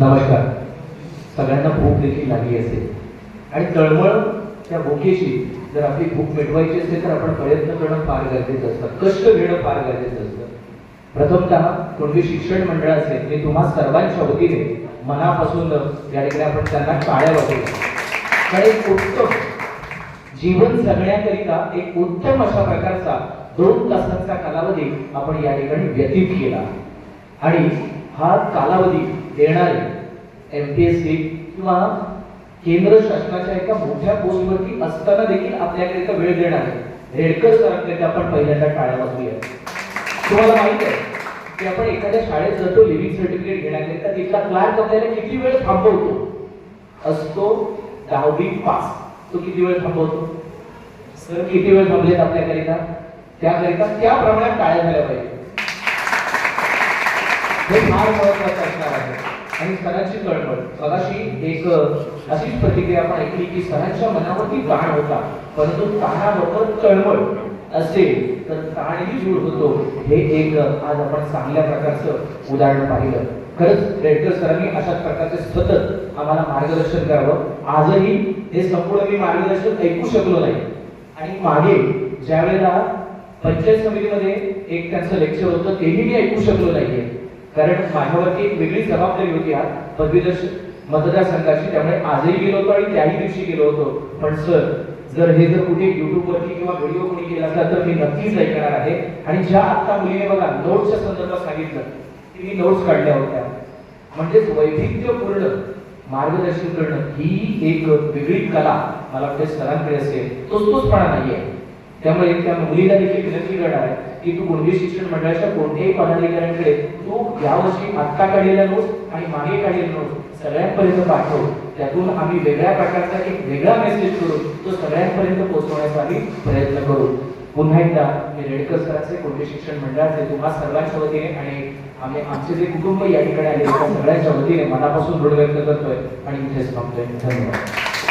नमस्कार. सगळ्यांना भूक देखील लागली असेल. आणि तळमळ त्या भूकेशी जर आपली भूक मिटवायची असेल तर आपण प्रयत्न करणं फार गरजेचं असतं. कष्ट घेणं फार गरजेचं असतं. प्रथमतः कोणती शिक्षण मंडळ असेल ते तुम्हा सर्वांच्या वतीने मनापासून या ठिकाणी आपण त्यांना टाळ्या वाटू कारण एक उत्तम जीवन जगण्याकरिता एक उत्तम अशा प्रकारचा दोन तासांचा कालावधी आपण या ठिकाणी व्यतीत केला. आणि हा कालावधी देणारे एम पी एस सी किंवा केंद्र शासनाच्या एका मोठ्या पोस्टवरती असताना देखील आपल्याकरिता वेळ देणारे रेडकर सरांकरिता आपण पहिल्यांदा टाळ्या वाजूया तुम्हाला माहीत आहे की आपण एखाद्या शाळेत जातो लिव्हिंग सर्टिफिकेट घेण्याकरिता तिथला क्लार्क आपल्याला किती वेळ थांबवतो? असतो दहावी पास. तो किती वेळ थांबवतो? सर किती वेळ थांबलेत आपल्याकरिता? त्याकरिता त्या प्रमाणात टाळ्या झाल्या पाहिजे हे फार महत्वाचं असणार आहे. आणि सरांची तळमळ मगाशी एक अशीच प्रतिक्रिया आपण ऐकली की सरांच्या मनावरती ताण होता. परंतु ताणाबरोबर तळमळ असेल तर ताणही दूर होतो. हे एक आज आपण चांगल्या प्रकारचं उदाहरण पाहिलं. खरंच रेडकर सरांनी अशाच प्रकारचे सतत आम्हाला मार्गदर्शन करावं. आजही हे संपूर्ण मी मार्गदर्शन ऐकू शकलो नाही. आणि मागे ज्या वेळेला पंचायत समितीमध्ये एक त्यांचं लेक्चर होतं तेही मी ऐकू शकलो नाहीये. कारण माझ्यावरती एक वेगळी जबाबदारी होती आज. पदवीधर मतदारसंघाची. त्यामुळे आजही गेलो होतो आणि त्याही दिवशी गेलो होतो. पण सर जर हे जर कुठे युट्यूबवरती किंवा व्हिडिओ कोणी केला असला तर मी नक्कीच ऐकणार आहे. आणि ज्या आता मुलीने बघा नोट्सच्या संदर्भात सांगितलं की मी नोट्स काढल्या होत्या. म्हणजेच वैविध्यपूर्ण मार्गदर्शन करणं ही एक वेगळी कला मला वाटते सरांकडे असेल. तोच तोचपणा नाहीये. त्यामुळे त्या मुलीला देखील विनंती करणार आहे की तू कोणती शिक्षण मंडळाच्या कोणत्याही पदाधिकाऱ्यांकडे तू यावर्षी आत्ता काढलेल्या नोट आणि मागे काढलेला नोट सगळ्यांपर्यंत पाठव. त्यातून आम्ही वेगळ्या प्रकारचा एक वेगळा मेसेज करून तो सगळ्यांपर्यंत पोहोचवण्याचा आम्ही प्रयत्न करू. पुन्हा एकदा मी रेडकर सरांचे कोणते शिक्षण मंडळाचे तुम्हा सर्वांच्या वतीने आणि आम्ही आमचे जे कुटुंब या ठिकाणी आले त्या सगळ्यांच्या वतीने मनापासून ऋण व्यक्त करतोय आणि इथेच थांबतोय धन्यवाद.